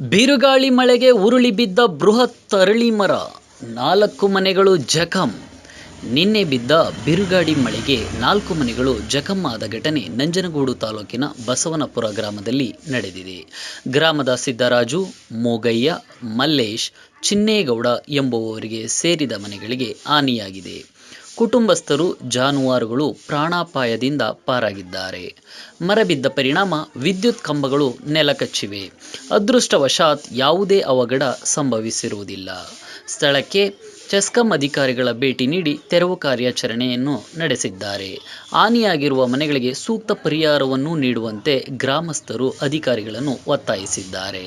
ಬಿರುಗಾಳಿ ಮಳೆಗೆ ಉರುಳಿ ಬಿದ್ದ ಬೃಹತ್ ತರಳಿ ಮರ, ನಾಲ್ಕು ಮನೆಗಳು ಜಖಂ. ನಿನ್ನೆ ಬಿದ್ದ ಬಿರುಗಾಡಿ ಮಳೆಗೆ ನಾಲ್ಕು ಮನೆಗಳು ಜಖಂ ಆದ ಘಟನೆ ನಂಜನಗೂಡು ತಾಲೂಕಿನ ಬಸವನಪುರ ಗ್ರಾಮದಲ್ಲಿ ನಡೆದಿದೆ. ಗ್ರಾಮದ ಸಿದ್ದರಾಜು, ಮೋಗಯ್ಯ, ಮಲ್ಲೇಶ್, ಚಿನ್ನೇಗೌಡ ಎಂಬುವವರಿಗೆ ಸೇರಿದ ಮನೆಗಳಿಗೆ ಹಾನಿಯಾಗಿದೆ. ಕುಟುಂಬಸ್ಥರು, ಜಾನುವಾರುಗಳು ಪ್ರಾಣಾಪಾಯದಿಂದ ಪಾರಾಗಿದ್ದಾರೆ. ಮರ ಬಿದ್ದ ಪರಿಣಾಮ, ವಿದ್ಯುತ್ ಕಂಬಗಳು ನೆಲಕಚ್ಚಿವೆ. ಅದೃಷ್ಟವಶಾತ್ ಯಾವುದೇ ಅವಘಡ ಸಂಭವಿಸಿರುವುದಿಲ್ಲ. ಸ್ಥಳಕ್ಕೆ ಚೆಸ್ಕಂ ಅಧಿಕಾರಿಗಳ ಭೇಟಿ ನೀಡಿ ತೆರವು ಕಾರ್ಯಾಚರಣೆಯನ್ನು ನಡೆಸಿದ್ದಾರೆ. ಹಾನಿಯಾಗಿರುವ ಮನೆಗಳಿಗೆ ಸೂಕ್ತ ಪರಿಹಾರವನ್ನು ನೀಡುವಂತೆ ಗ್ರಾಮಸ್ಥರು ಅಧಿಕಾರಿಗಳನ್ನು ಒತ್ತಾಯಿಸಿದ್ದಾರೆ.